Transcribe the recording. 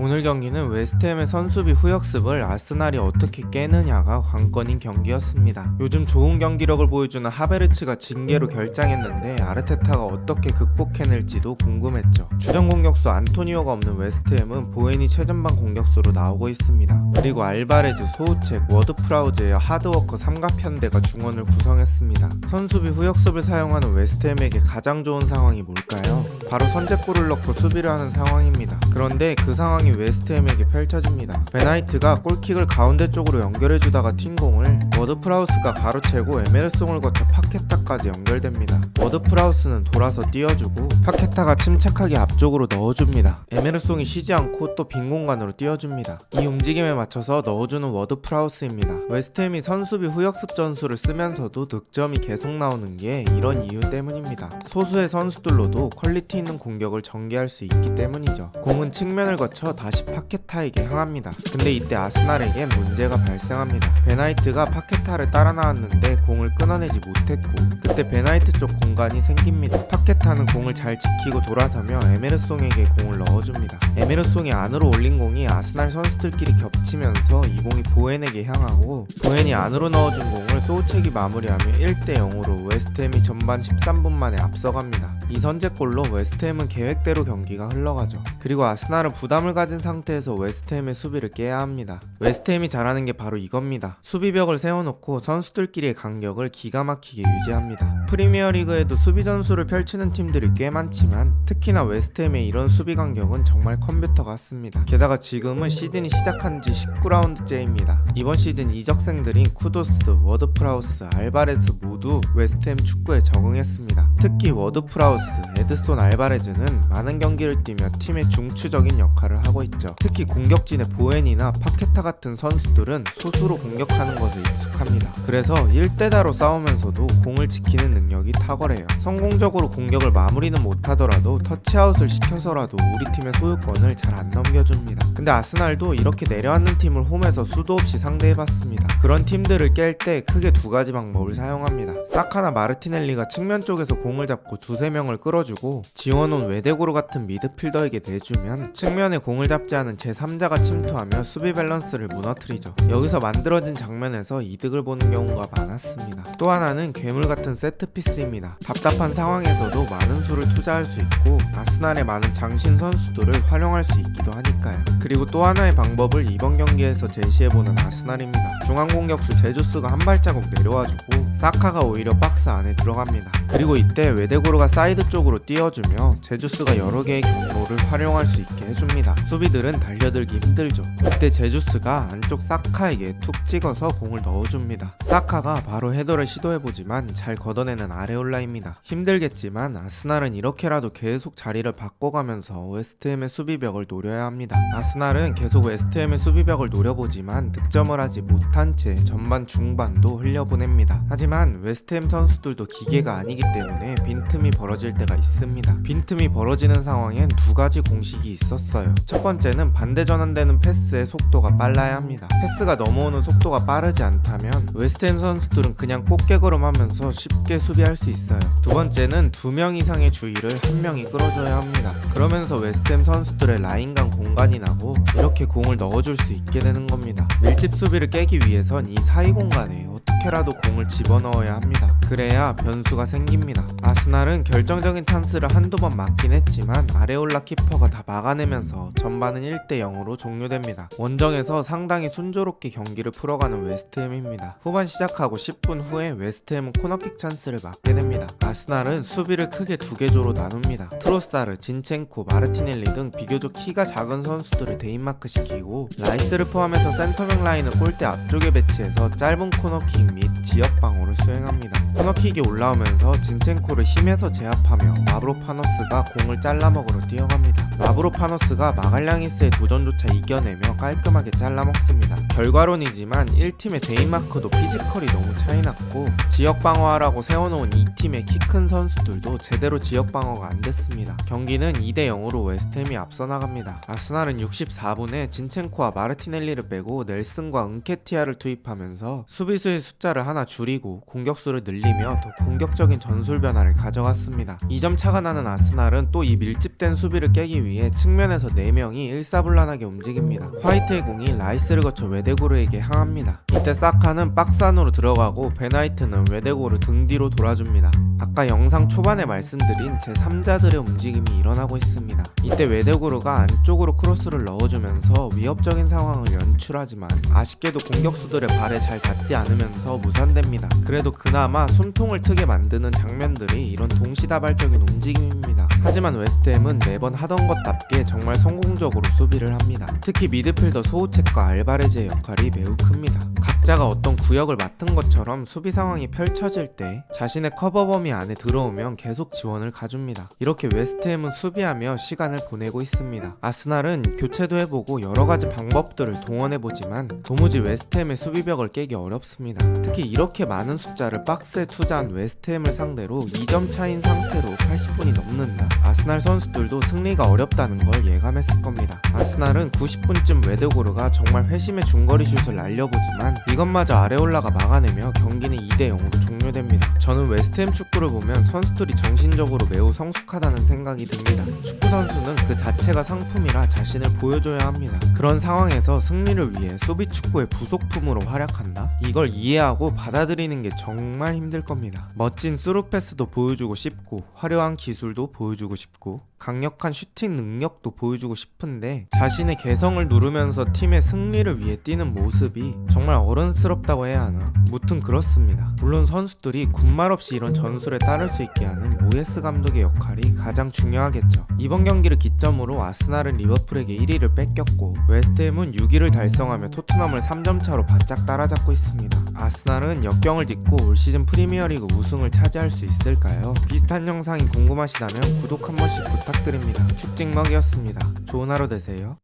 오늘 경기는 웨스트햄의 선수비 후역습을 아스날이 어떻게 깨느냐가 관건인 경기였습니다. 요즘 좋은 경기력을 보여주는 하베르츠가 징계로 결장했는데 아르테타가 어떻게 극복해낼지도 궁금했죠. 주전 공격수 안토니오가 없는 웨스트햄은 보엔이 최전방 공격수로 나오고 있습니다. 그리고 알바레즈, 소우책, 워드프라우즈의 하드워커 삼각편대가 중원을 구성했습니다. 선수비 후역습을 사용하는 웨스트햄에게 가장 좋은 상황이 뭘까요? 바로 선제골을 넣고 수비를 하는 상황입니다. 그런데 그 상황이 웨스트햄에게 펼쳐집니다. 베나이트가 골킥을 가운데 쪽으로 연결해주다가 튄 공을 워드프라우스가 가로채고 에메르송을 거쳐 파케타까지 연결됩니다. 워드프라우스는 돌아서 띄워주고 파케타가 침착하게 앞쪽으로 넣어줍니다. 에메르송이 쉬지 않고 또 빈 공간으로 띄워줍니다. 이 움직임에 맞춰서 넣어주는 워드프라우스입니다. 웨스트햄이 선수비 후역습 전술을 쓰면서도 득점이 계속 나오는 게 이런 이유 때문입니다. 소수의 선수들로도 퀄리티 있는 공격을 전개할 수 있기 때문이죠. 공은 측면을 거쳐 다시 파케타에게 향합니다. 근데 이때 아스날에겐 문제가 발생합니다. 베나이트가 파케타를 따라 나왔는데 공을 끊어내지 못했고 그때 베나이트 쪽 공간이 생깁니다. 파케타는 공을 잘 지키고 돌아서며 에메르송에게 공을 넣어줍니다. 에메르송이 안으로 올린 공이 아스날 선수들끼리 겹치면서 이 공이 보엔에게 향하고 보엔이 안으로 넣어준 공을 소우책이 마무리하며 1대 0으로 웨스트햄이 전반 13분 만에 앞서갑니다. 이 선제골로 웨스트햄은 계획대로 경기가 흘러가죠. 그리고 아스날은 부담을 가진 상태에서 웨스트햄의 수비를 깨야 합니다. 웨스트햄이 잘하는 게 바로 이겁니다. 수비벽을 세워놓고 선수들끼리의 간격을 기가 막히게 유지합니다. 프리미어리그에도 수비 전술을 펼치는 팀들이 꽤 많지만 특히나 웨스트햄의 이런 수비 간격은 정말 컴퓨터 같습니다. 게다가 지금은 시즌이 시작한 지 19라운드째입니다. 이번 시즌 이적생들인 쿠도스, 워드프라우스, 알바레스 모두 웨스트햄 축구에 적응했습니다. 특히 워드프라우스, 에드손 알바레즈는 많은 경기를 뛰며 팀의 중추적인 역할을 하고 있죠. 특히 공격진의 보엔이나 파케타 같은 선수들은 소수로 공격하는 것에 익숙합니다. 그래서 1대다로 싸우면서도 공을 지키는 능력이 탁월해요. 성공적으로 공격을 마무리는 못하더라도 터치아웃을 시켜서라도 우리 팀의 소유권을 잘 안 넘겨줍니다. 근데 아스날도 이렇게 내려앉는 팀을 홈에서 수도 없이 상대해봤습니다. 그런 팀들을 깰 때 크게 두 가지 방법을 사용합니다. 사카나 마르티넬리가 측면 쪽에서 공을 잡고 두세 명을 끌어주고 지원온 외대고로 같은 미드필더에게 내주면 측면에 공을 잡지 않은 제3자가 침투하며 수비 밸런스를 무너뜨리죠. 여기서 만들어진 장면에서 이득을 보는 경우가 많았습니다. 또 하나는 괴물 같은 세트피스입니다. 답답한 상황에서도 많은 수를 투자할 수 있고 아스날의 많은 장신 선수들을 활용할 수 있기도 하니까요. 그리고 또 하나의 방법을 이번 경기에서 제시해보는 아스날입니다. 중앙 공격수 제주스가 한 발자국 내려와주고 사카가 오히려 박스 안에 들어갑니다. 그리고 이때 외대고로가 사이드 쪽으로 띄워주며 제주스가 여러 개의 경로를 활용할 수 있게 해줍니다. 수비들은 달려들기 힘들죠. 이때 제주스가 안쪽 사카에게 툭 찍어서 공을 넣어줍니다. 사카가 바로 헤더를 시도해보지만 잘 걷어내는 아레올라입니다. 힘들겠지만 아스날은 이렇게라도 계속 자리를 바꿔가면서 웨스트햄의 수비벽을 노려야 합니다. 아스날은 계속 웨스트햄의 수비벽을 노려보지만 득점을 하지 못한 채 전반 중반도 흘려보냅니다. 하지만 웨스트햄 선수들도 기계가 아 니기 때문에 빈틈이 벌어질 때가 있습니다. 빈틈이 벌어지는 상황엔 두 가지 공식이 있었어요. 첫 번째는 반대 전환되는 패스의 속도가 빨라야 합니다. 패스가 넘어오는 속도가 빠르지 않다면 웨스트햄 선수들은 그냥 꽃게걸음 하면서 쉽게 수비할 수 있어요. 두 번째는 두 명 이상의 주의를 한 명이 끌어줘야 합니다. 그러면서 웨스트햄 선수들의 라인 간 공간이 나고 이렇게 공을 넣어줄 수 있게 되는 겁니다. 밀집 수비를 깨기 위해선 이 사이 공간에 어떻게라도 공을 집어넣어야 합니다. 그래야 변수가 생깁니다. 아스날은 결정적인 찬스를 한두 번 맞긴 했지만 아레올라 키퍼가 다 막아내면서 전반은 1대 0으로 종료됩니다. 원정에서 상당히 순조롭게 경기를 풀어가는 웨스트햄입니다. 후반 시작하고 10분 후에 웨스트햄은 코너킥 찬스를 맞게 됩니다. 아스날은 수비를 크게 두 개조로 나눕니다. 트로사르, 진첸코, 마르티넬리 등 비교적 키가 작은 선수들을 대인마크 시키고 라이스를 포함해서 센터백 라인을 골대 앞쪽에 배치해서 짧은 코너킥 및 지역 방어를 수행합니다. 코너킥이 올라오면서 진첸코를 힘에서 제압하며 마브로파노스가 공을 잘라먹으러 뛰어갑니다. 마브로파노스가 마갈량이스의 도전조차 이겨내며 깔끔하게 잘라먹습니다. 결과론이지만 1팀의 데인마크도 피지컬이 너무 차이났고 지역 방어하라고 세워놓은 2팀의 키 큰 선수들도 제대로 지역 방어가 안 됐습니다. 경기는 2대 0으로 웨스트햄이 앞서 나갑니다. 아스날은 64분에 진첸코와 마르티넬리를 빼고 넬슨과 은케티아를 투입하면서 수비수의 숫자를 하나 줄이고 공격수를 늘리며 더 공격적인 전술 변화를 가져갔습니다. 2점 차가 나는 아스날은 또 이 밀집된 수비를 깨기 위해 측면에서 4명이 일사불란하게 움직입니다. 화이트의 공이 라이스를 거쳐 웨데고르에게 향합니다. 이때 사카는 박스 안으로 들어가고 베나이트는 웨데고르 등 뒤로 돌아줍니다. 아까 영상 초반에 말씀드린 제3자들의 움직임이 일어나고 있습니다. 이때 웨데고르가 안쪽으로 크로스를 넣어주면서 위협적인 상황을 연출하지만 아쉽게도 공격수들의 발에 잘 닿지 않으면서 무산됩니다. 그래도 그나마 숨통을 트게 만드는 장면들이 이런 동시다발적인 움직임입니다. 하지만 웨스트햄은 매번 하던 것답게 정말 성공적으로 수비를 합니다. 특히 미드필더 소우체과 알바레즈의 역할이 매우 큽니다. 각자가 어떤 구역을 맡은 것처럼 수비 상황이 펼쳐질 때 자신의 커버 범위 안에 들어오면 계속 지원을 가줍니다. 이렇게 웨스트햄은 수비하며 시간을 보내고 있습니다. 아스날은 교체도 해보고 여러 가지 방법들을 동원해보지만 도무지 웨스트햄의 수비벽을 깨기 어렵습니다. 특히 이렇게 많은 숫자를 박스에 투자한 웨스트햄을 상대로 2점 차인 상태로 80분이 넘는다. 아스날 선수들도 승리가 어렵다는 걸 예감했을 겁니다. 아스날은 90분쯤 웨드고르가 정말 회심의 중거리 슛을 날려보지만 이것마저 아레올라가 막아내며 경기는 2대 0으로 종료됩니다. 저는 웨스트햄 축구 를 보면 선수들이 정신적으로 매우 성숙하다는 생각이 듭니다. 축구 선수는 그 자체가 상품이라 자신을 보여줘야 합니다. 그런 상황에서 승리를 위해 수비 축구의 부속품으로 활약한다? 이걸 이해하고 받아들이는 게 정말 힘들 겁니다. 멋진 스루 패스도 보여주고 싶고 화려한 기술도 보여주고 싶고 강력한 슈팅 능력도 보여주고 싶은데 자신의 개성을 누르면서 팀의 승리를 위해 뛰는 모습이 정말 어른스럽다고 해야 하나? 무튼 그렇습니다. 물론 선수들이 군말 없이 이런 전술에 따를 수 있게 하는 모예스 감독의 역할이 가장 중요하겠죠. 이번 경기를 기점으로 아스날은 리버풀에게 1위를 뺏겼고 웨스트햄은 6위를 달성하며 토트넘을 3점 차로 바짝 따라잡고 있습니다. 아스날은 역경을 딛고 올 시즌 프리미어리그 우승을 차지할 수 있을까요? 비슷한 영상이 궁금하시다면 구독 한 번씩 부탁드립니다. 축직먹이었습니다. 좋은 하루 되세요.